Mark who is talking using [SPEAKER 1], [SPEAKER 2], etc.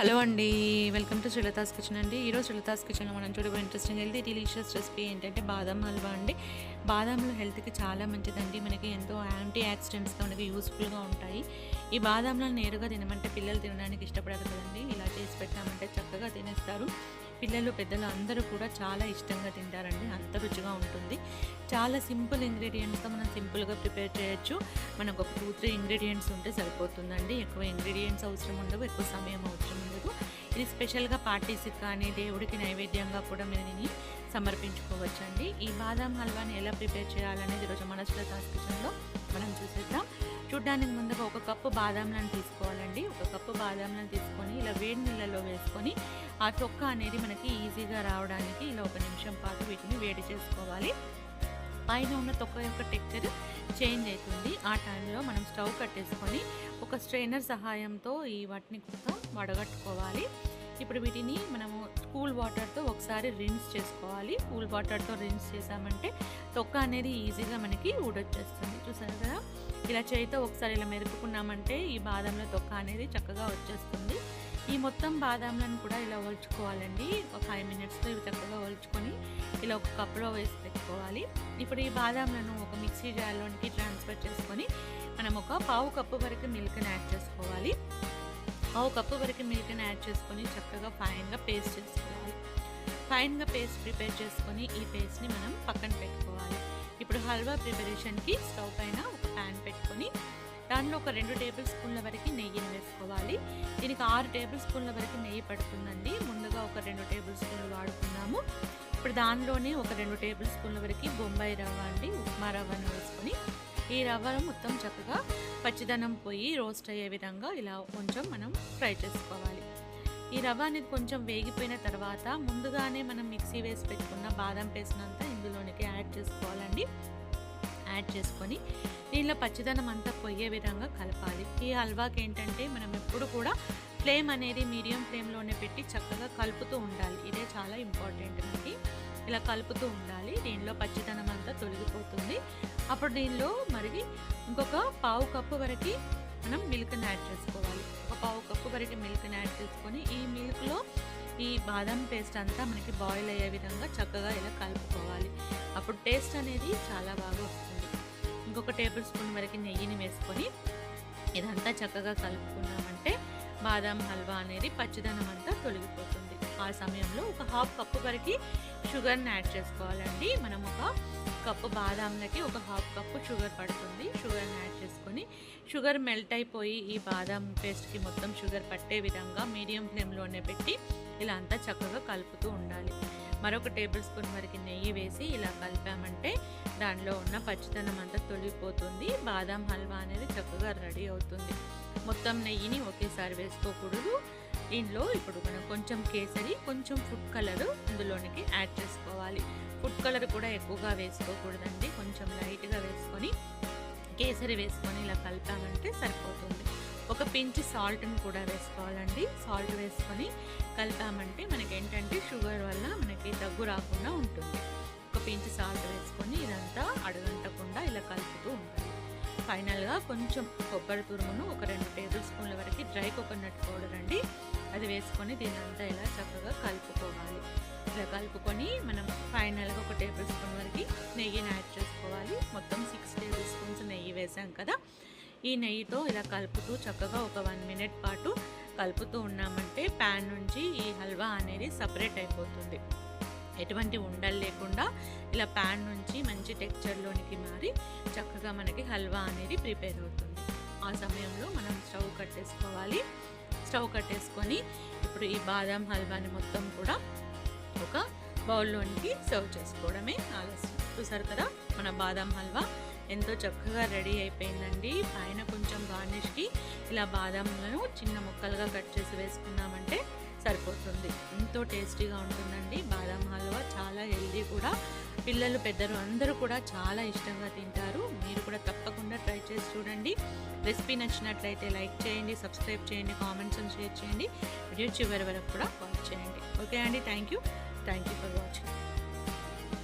[SPEAKER 1] Hello అండి welcome to Srilatha's kitchen అండి. ఈరోజు శ్రీలతాస్ కిచెన్లో మనం చూడబోయే ఇంట్రెస్టింగ్ హెల్తీ డెలిషియస్ రెసిపీ ఏంటంటే బాదం హల్వా అండి. బాదంలు హెల్త్కి చాలా మంచిదండి. మనకి ఎంతో యాంటీ యాక్సిడెంట్స్గా మనకి యూస్ఫుల్గా ఉంటాయి. ఈ బాదంలను నేరుగా తినమంటే పిల్లలు తినడానికి ఇష్టపడరు కదండి. ఇలా చేసి పెట్టామంటే చక్కగా తినేస్తారు. పిల్లలు పెద్దలు అందరూ కూడా చాలా ఇష్టంగా తింటారండి. అంత రుచిగా ఉంటుంది. చాలా సింపుల్ ఇంగ్రీడియంట్స్తో మనం సింపుల్గా ప్రిపేర్ చేయొచ్చు. మనకు ఒక టూ త్రీ ఇంగ్రీడియంట్స్ ఉంటే సరిపోతుందండి. ఎక్కువ ఇంగ్రీడియంట్స్ అవసరం ఉండవు ఎక్కువ సమయం అవసరం ఉండదు. ఇది స్పెషల్గా పార్టీస్కి కానీ దేవుడికి నైవేద్యంగా కూడా మీరు దీన్ని సమర్పించుకోవచ్చు అండి ఈ బాదాం హల్వాని ఎలా ప్రిపేర్ చేయాలనేది ఈరోజు మన శ్రద్ధాస్ కిచెన్లో మనం చూసేద్దాం. చూడ్డానికి ముందుగా ఒక కప్పు బాదాంలను తీసుకోవాలండి. ఒక కప్పు బాదాంలను తీసుకొని ఇలా వేడి నీళ్ళలో వేసుకొని ఆ తొక్క అనేది మనకి ఈజీగా రావడానికి ఇలా ఒక నిమిషం పాటు వీటిని వేడి చేసుకోవాలి. పైన ఉన్న తొక్క యొక్క టెక్చర్ చేంజ్ అవుతుంది. ఆ టైంలో మనం స్టవ్ కట్టేసుకొని ఒక స్ట్రైనర్ సహాయంతో ఈ వాటిని కూడా వడగట్టుకోవాలి. ఇప్పుడు వీటిని మనము కూల్ వాటర్తో ఒకసారి రిన్స్ చేసుకోవాలి. కూల్ వాటర్తో రిన్స్ చేసామంటే తొక్క అనేది ఈజీగా మనకి ఊడొచ్చేస్తుంది. చూసారు కదా? ఇలా చేయితో ఒకసారి ఇలా మెరుపుకున్నామంటే ఈ బాదంలో తొక్క అనేది చక్కగా వచ్చేస్తుంది. ఈ మొత్తం బాదాంలను కూడా ఇలా ఒలుచుకోవాలండి. ఒక ఫైవ్ మినిట్స్లో ఇవి చక్కగా ఒలుచుకొని ఇలా ఒక కప్లో వేసి పెట్టుకోవాలి. ఇప్పుడు ఈ బాదాంలను ఒక మిక్సీ జార్లోనికి ట్రాన్స్ఫర్ చేసుకొని మనం ఒక పావు కప్పు వరకు మిల్క్ని యాడ్ చేసుకోవాలి. పావు కప్పు వరకు మిల్క్ని యాడ్ చేసుకొని చక్కగా ఫైన్గా పేస్ట్ చేసుకోవాలి. ఫైన్గా పేస్ట్ ప్రిపేర్ చేసుకొని ఈ పేస్ట్ని మనం పక్కన పెట్టుకోవాలి. ఇప్పుడు హల్వా ప్రిపరేషన్కి స్టవ్ పైన ఒక దానిలో ఒక రెండు టేబుల్ స్పూన్ల వరకు నెయ్యిని వేసుకోవాలి. దీనికి ఆరు టేబుల్ స్పూన్ల వరకు నెయ్యి పడుతుందండి. ముందుగా ఒక రెండు టేబుల్ స్పూన్లు వాడుకున్నాము ఇప్పుడు దానిలోనే ఒక రెండు టేబుల్ స్పూన్ల వరకు బొంబాయి రవ్వ అండి ఉప్మా రవ్వను వేసుకొని. ఈ రవ్వను మొత్తం చక్కగా పచ్చిదనం పోయి రోస్ట్ అయ్యే విధంగా ఇలా కొంచెం మనం ఫ్రై చేసుకోవాలి. ఈ రవ్వ అనేది కొంచెం వేగిపోయిన తర్వాత ముందుగానే మనం మిక్సీ వేసి పెట్టుకున్న బాదం పేస్ట్ అంతా ఇందులోనికి యాడ్ చేసుకోవాలండి. యాడ్ చేసుకొని దీనిలో పచ్చిదనం అంతా పోయే విధంగా కలపాలి. ఈ హల్వాకి ఏంటంటే మనం ఎప్పుడు కూడా ఫ్లేమ్ అనేది మీడియం ఫ్లేమ్లోనే పెట్టి చక్కగా కలుపుతూ ఉండాలి. ఇదే చాలా ఇంపార్టెంట్ అండి ఇలా కలుపుతూ ఉండాలి. దీనిలో పచ్చిదనం అంతా తొలగిపోతుంది. అప్పుడు దీనిలో మరి ఇంకొక పావు కప్పు వరకు మనం మిల్క్ని యాడ్ చేసుకోవాలి. ఒక పావు కప్పు వరకు మిల్క్ని యాడ్ చేసుకొని ఈ మిల్క్లో ఈ బాదం పేస్ట్ అంతా మనకి బాయిల్ అయ్యే విధంగా చక్కగా ఇలా కలుపుకోవాలి. అప్పుడు టేస్ట్ అనేది చాలా బాగా ఇంకొక టేబుల్ స్పూన్ వరకు నెయ్యిని వేసుకొని ఇదంతా చక్కగా కలుపుకున్నామంటే బాదం హల్వా అనేది పచ్చిదనం అంతా తొలగిపోతుంది. ఆ సమయంలో ఒక హాఫ్ కప్పు వరకు షుగర్ని యాడ్ చేసుకోవాలండి. మనం ఒక కప్పు బాదాంలకి ఒక హాఫ్ కప్పు షుగర్ పడుతుంది. షుగర్ని యాడ్ చేసుకొని షుగర్ మెల్ట్ అయిపోయి ఈ బాదాం పేస్ట్కి మొత్తం షుగర్ పట్టే విధంగా మీడియం ఫ్లేమ్లోనే పెట్టి ఇలా అంతా చక్కగా కలుపుతూ ఉండాలి. మరొక టేబుల్ స్పూన్ వరకు నెయ్యి వేసి ఇలా కలిపామంటే దానిలో ఉన్న పచ్చితనం అంతా తొలిగిపోతుంది. బాదం హల్వా అనేది చక్కగా రెడీ అవుతుంది. మొత్తం నెయ్యిని ఒకేసారి వేసుకోకూడదు. దీనిలో ఇప్పుడు మనం కొంచెం కేసరి కొంచెం ఫుడ్ కలర్ ఇందులోనికి యాడ్ చేసుకోవాలి. ఫుడ్ కలర్ కూడా ఎక్కువగా వేసుకోకూడదండి. కొంచెం లైట్గా వేసుకొని కేసరి వేసుకొని ఇలా కలిపామంటే సరిపోతుంది. ఒక పించ్ సాల్ట్ని కూడా వేసుకోవాలండి. సాల్ట్ వేసుకొని కలిపామంటే మనకి ఏంటంటే షుగర్ వల్ల మనకి దగ్గు రాకుండా ఉంటుంది. ఒక పించ్ సాల్ట్ వేసుకొని ఇదంతా అడగంటకుండా ఇలా కలుపుతూ ఉండాలి. ఫైనల్గా కొంచెం కొబ్బరి తురుమును ఒక రెండు టేబుల్ స్పూన్ల వరకు డ్రై కోకోనట్ పౌడర్ అండి. అది వేసుకొని దీనంతా ఇలా చక్కగా కలుపుకోవాలి. ఇలా కలుపుకొని మనం ఫైనల్గా ఒక టేబుల్ స్పూన్ వరకు నెయ్యిని యాడ్ చేసుకోవాలి. మొత్తం సిక్స్ టేబుల్ స్పూన్స్ నెయ్యి వేసాం కదా. ఈ నెయ్యితో ఇలా కలుపుతూ చక్కగా ఒక వన్ మినిట్ పాటు కలుపుతూ ఉన్నామంటే ప్యాన్ నుంచి ఈ హల్వా అనేది సపరేట్ అయిపోతుంది. ఎటువంటి ఉండలు లేకుండా ఇలా ప్యాన్ నుంచి మంచి టెక్చర్లోనికి మారి చక్కగా మనకి హల్వా అనేది ప్రిపేర్ అవుతుంది. ఆ సమయంలో మనం స్టవ్ కట్టేసుకోవాలి. స్టవ్ కట్టేసుకొని ఇప్పుడు ఈ బాదం హల్వాని మొత్తం కూడా ఒక బౌల్లోనికి సర్వ్ చేసుకోవడమే ఆలస్యం. చూసారు కదా మన బాదం హల్వా? ఎంతో చక్కగా రెడీ అయిపోయిందండి. పైన కొంచెం గార్నిష్కి ఇలా బాదంలను చిన్న ముక్కలుగా కట్ చేసి వేసుకున్నామంటే సరిపోతుంది. ఎంతో టేస్టీగా ఉంటుందండి. బాదం హల్వా చాలా హెల్దీ కూడా. పిల్లలు పెద్దలు అందరూ కూడా చాలా ఇష్టంగా తింటారు. మీరు కూడా తప్పకుండా ట్రై చేసి చూడండి. రెసిపీ నచ్చినట్లయితే లైక్ చేయండి సబ్స్క్రైబ్ చేయండి కామెంట్స్ షేర్ చేయండి. వీడియో చివరి వరకు కూడా వాచ్ చేయండి. ఓకే అండి. Thank you. Thank you for watching.